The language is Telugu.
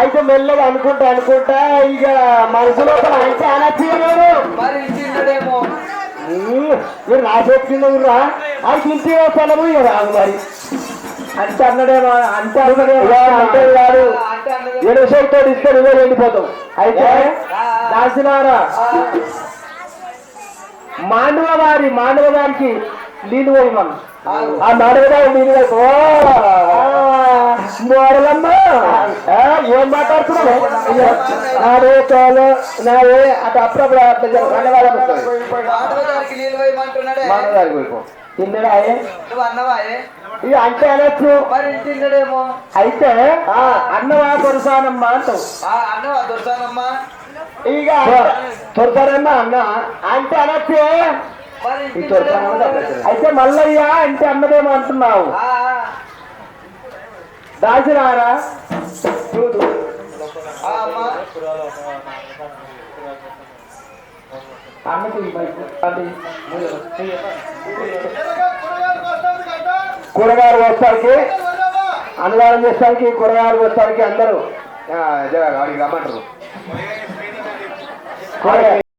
అయితే మెల్లగా అనుకుంటా అనుకుంటా ఇక మనసులో మరి రాసేసుకున్నదిరా అది ఇంటి వస్తాను ఇక రాదు మరి. అంటే అన్నడేమో అంటే అన్నడేమో అంటే కాదు. అంటే అన్నది. ఎడసైతో ఇస్తే నువ్వే వెళ్ళిపోతావు. అయితే దాసినారా? మాండవ వారి మాండవ గారికి నీళ్ళు పోయి మనం ఆ మాండవ గారి నీళ్ళు ఆ, ఏం మాట్లాడుతున్నావు? నాదే తోలు నాదే అటు అప్పుడప్పుడు తిన్నడా అంటే అనొచ్చు. మరి అయితే అన్నవా కొరసానమ్మ అంటావు. ఆ. అన్నవా దొరసానమ్మా ఇక అన్న అంటే అనొచ్చు. అయితే మల్లయ్య అంటే అన్నదేమో అంటున్నావు. దాసినారా చూడు. అది. కూరగాయలు వస్తానికి అన్నదానం చేస్తానికి కూరగాయలు వస్తానికి అందరూ వాడికి రమ్మంటారు కూరగాయ